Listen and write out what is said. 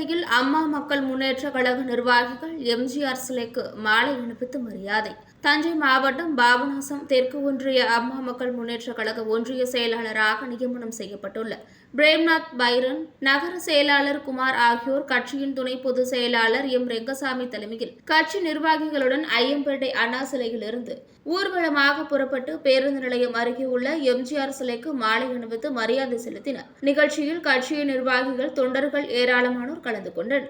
சிவகங்கையில் அம்மா மக்கள் முன்னேற்ற கழக நிர்வாகிகள் எம்ஜிஆர் சிலைக்கு மாலை அணிவித்து மரியாதை. தஞ்சை மாவட்டம் பாபநாசம் தெற்கு ஒன்றிய அம்மா மக்கள் முன்னேற்ற கழக ஒன்றிய செயலாளராக நியமனம் செய்யப்பட்டுள்ள பிரேம்நாத் பைரன் நகர செயலாளர் குமார் ஆகியோர் கட்சியின் துணை பொதுச் செயலாளர் எம். ரெங்கசாமி தலைமையில் கட்சி நிர்வாகிகளுடன் ஐயம்பேட்டை அண்ணா சிலையிலிருந்து ஊர்வலமாக புறப்பட்டு பேருந்து நிலையம் அருகே உள்ள எம்ஜிஆர் சிலைக்கு மாலை அணிவித்து மரியாதை செலுத்தினர். நிகழ்ச்சியில் கட்சியின் நிர்வாகிகள் தொண்டர்கள் ஏராளமானோர் கலந்து கொண்டனர்.